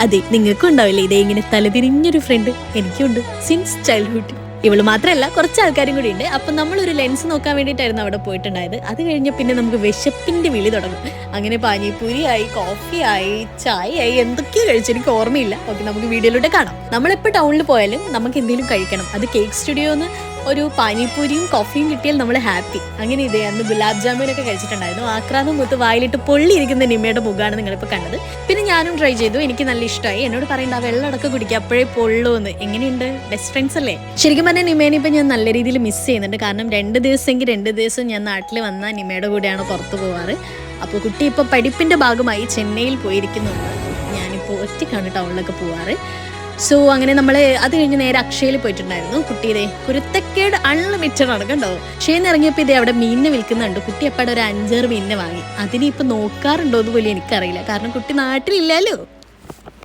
അതെ നിങ്ങൾക്കും ഉണ്ടാവില്ലേ ഇതേ ഇങ്ങനെ തലതിരിഞ്ഞൊരു ഫ്രണ്ട് എനിക്കുണ്ട് സിൻസ് ചൈൽഡ്ഹുഡ് ഇവൾ മാത്രമല്ല കുറച്ച് ആൾക്കാരും കൂടി ഉണ്ട്. അപ്പൊ നമ്മൾ ഒരു ലെൻസ് നോക്കാൻ വേണ്ടിയിട്ടായിരുന്നു അവിടെ പോയിട്ടുണ്ടായത്. അത് കഴിഞ്ഞ് പിന്നെ നമുക്ക് വിശപ്പിന്റെ വിളി തുടങ്ങും. അങ്ങനെ പാനിപൂരി ആയി കോഫി ആയി ചായ ആയി എന്തൊക്കെയോ കഴിച്ചു. എനിക്ക് ഓർമ്മയില്ല. ഓക്കെ നമുക്ക് വീഡിയോയിലൂടെ കാണാം. നമ്മളിപ്പോ ടൗണിൽ പോയാലും നമുക്ക് എന്തെങ്കിലും കഴിക്കണം. അത് കേക്ക് സ്റ്റുഡിയോന്ന് ഒരു പാനിപൂരിയും കോഫിയും കിട്ടിയാൽ നമ്മൾ ഹാപ്പി അങ്ങനെ ഇതേ അന്ന് ഗുലാബ് ജാമുനൊക്കെ കഴിച്ചിട്ടുണ്ടായിരുന്നു. ആക്രാന്തം മുത്ത് വായിലിട്ട് പൊള്ളിയിരിക്കുന്ന നിമ്മയുടെ മുഖമാണ് നിങ്ങളിപ്പോൾ കണ്ടത്. പിന്നെ ഞാനും ട്രൈ ചെയ്തു. എനിക്ക് നല്ല ഇഷ്ടമായി എന്നോട് പറയണ്ട ആ വെള്ളം അടക്കം കുടിക്കുക അപ്പോഴേ പൊള്ളൂ എന്ന് എങ്ങനെയുണ്ട്? ബെസ്റ്റ് ഫ്രണ്ട്സ് അല്ലേ? ശരിക്കും പറഞ്ഞാൽ നിമേനെ ഇപ്പം ഞാൻ നല്ല രീതിയിൽ മിസ് ചെയ്യുന്നുണ്ട്. കാരണം രണ്ട് ദിവസമെങ്കിൽ രണ്ട് ദിവസം ഞാൻ നാട്ടിൽ വന്നാൽ നിമയുടെ കൂടെയാണ് പുറത്തു പോവാറ്. അപ്പോൾ കുട്ടി ഇപ്പോൾ പഠിപ്പിന്റെ ഭാഗമായി ചെന്നൈയിൽ പോയിരിക്കുന്നുണ്ട്. ഞാനിപ്പോൾ ഒറ്റയ്ക്കാണ് ടൗണിലൊക്കെ പോവാറ്. സോ അങ്ങനെ നമ്മൾ അത് കഴിഞ്ഞ് നേരെ അക്ഷയിൽ പോയിട്ടുണ്ടായിരുന്നു. കുട്ടിയുടെ കുരുത്തക്കേട് അൺലിമിറ്റഡ് ആണ് കണ്ടോ? നിന്ന് ഇറങ്ങിയപ്പോൾ ഇതേ അവിടെ മീനിനെ വിൽക്കുന്നുണ്ട്. കുട്ടി എപ്പോഴും ഒരു അഞ്ചാറ് മീനിനെ വാങ്ങി. അതിനെ ഇപ്പം നോക്കാറുണ്ടോ എന്ന് പോലും എനിക്കറിയില്ല. കാരണം കുട്ടി നാട്ടിലില്ലല്ലോ.